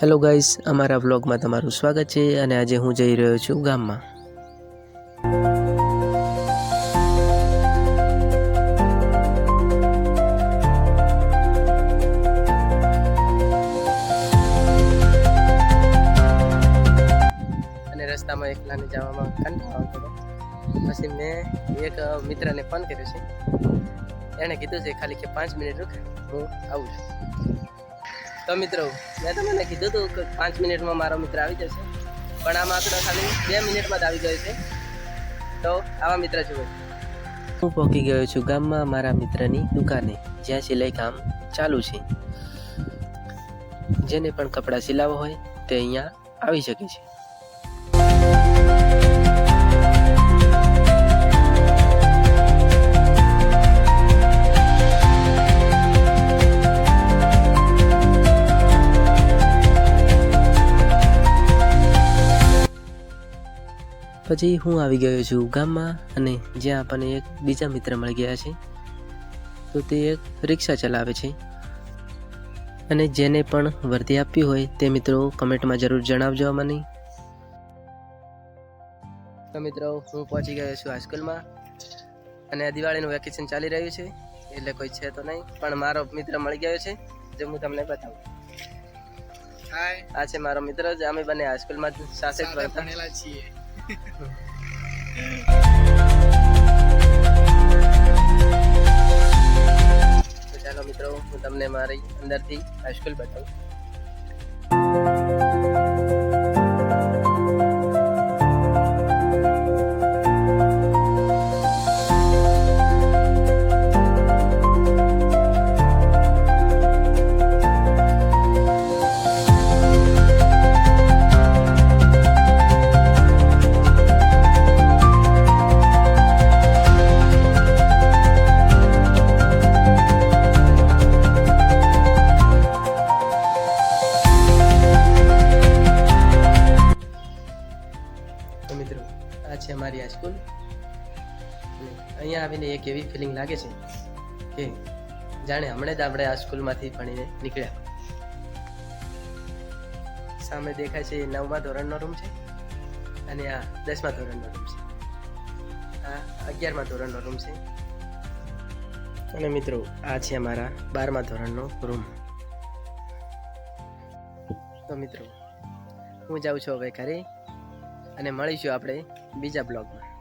Hello guys અમારા વ્લોગમાં તમારું સ્વાગત છે અને આજે હું જઈ રહ્યો છું ગામમાં. અને રસ્તામાં એકલાને જવામાં કંટાળો આવતો પછી મેં એક મિત્રને ફોન કર્યો છે. એણે કીધું છે ખાલી કે પાંચ મિનિટ રૂક, હું આવું છું. તો મિત્રો, મેં તમને કીધું હતું કે પાંચ મિનિટમાં મારો મિત્ર આવી જશે. પણ આ માત્ર ખાલી બે મિનિટમાં જ આવી ગયો છે. તો આવા મિત્ર જુઓ હું પહોંચી ગયો છું ગામમાં મારા મિત્રની દુકાને, જ્યાં સિલાઈ કામ ચાલુ છે. જેને પણ કપડાં સિલાવવા હોય તે અહીંયા આવી શકે છે. પછી હું આવી ગયો છું ગામમાં અને જ્યાં આપણને એક બીજા મિત્ર મળી ગયા છે. તો તે એક રિક્ષા ચલાવે છે. અને જેને પણ વર્દી આપવી હોય તે મિત્રો કમેન્ટમાં જરૂર જણાવજો મને તો મિત્રો હું પહોંચી ગયો છું હાઈસ્કૂલમાં અને આ દિવાળીનું વેકેશન ચાલી રહ્યું છે. એટલે કોઈ છે તો નહીં પણ મારો મિત્ર મળી ગયો છે જે હું તમને બતાવું. હાય આ છે મારો મિત્ર જે અમે બંને હાઈસ્કૂલમાં સાથે જ ભણેલા છીએ. ચાલો મિત્રો હું તમને મારી અંદરથી હાઈસ્કૂલ બતાવું. આ છે અમારી હાઈસ્કૂલ અહીંયા આવીને એક એવી ફિલિંગ લાગે છે કે જાણે હમણાં જ આપણે આ સ્કૂલમાંથી ભણીને નીકળ્યા. સામે દેખાય છે નવમા ધોરણનો રૂમ છે અને આ દસમા ધોરણનો રૂમ છે. આ અગિયારમા ધોરણનો રૂમ છે. અને મિત્રો, આ છે અમારા બારમા ધોરણનો રૂમ તો મિત્રો, હું જાઉં છું હવે ઘરે. અને મળીશું આપણે બીજા બ્લોગમાં.